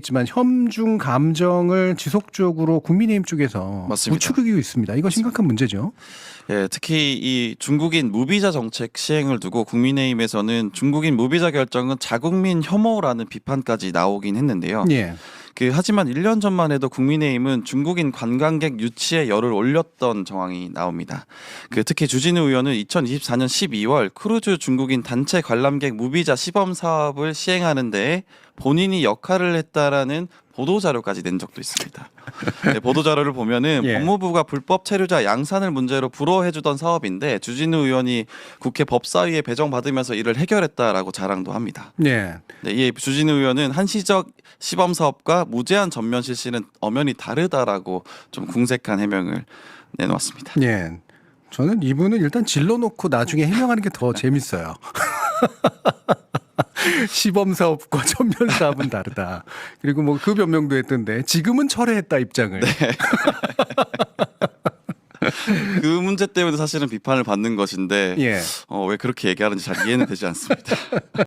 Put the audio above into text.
있지만 혐중 감정을 지속적으로 국민의힘 쪽에서 맞습니다. 부추기고 있습니다. 이거 심각한 문제죠. 예, 특히 이 중국인 무비자 정책 시행을 두고 국민의힘에서는 중국인 무비자 결정은 자국민 혐오라는 비판까지 나오긴 했는데요. 예. 그 하지만 1년 전만 해도 국민의힘은 중국인 관광객 유치에 열을 올렸던 정황이 나옵니다. 그 특히 주진우 의원은 2024년 12월 크루즈 중국인 단체 관람객 무비자 시범 사업을 시행하는 데에 본인이 역할을 했다라는 보도 자료까지 낸 적도 있습니다. 네, 보도 자료를 보면은 예. 법무부가 불법 체류자 양산을 문제로 불허해주던 사업인데 주진우 의원이 국회 법사위에 배정받으면서 이를 해결했다라고 자랑도 합니다. 예. 네, 이 주진우 의원은 한시적 시범 사업과 무제한 전면 실시는 엄연히 다르다라고 좀 궁색한 해명을 내놓았습니다. 예. 저는 이분은 일단 질러놓고 나중에 해명하는 게 더 재밌어요. 시범 사업과 전면 사업은 다르다. 그리고 뭐 그 변명도 했던데 지금은 철회했다 입장을. 그 문제 때문에 사실은 비판을 받는 것인데 예. 어, 왜 그렇게 얘기하는지 잘 이해는 되지 않습니다.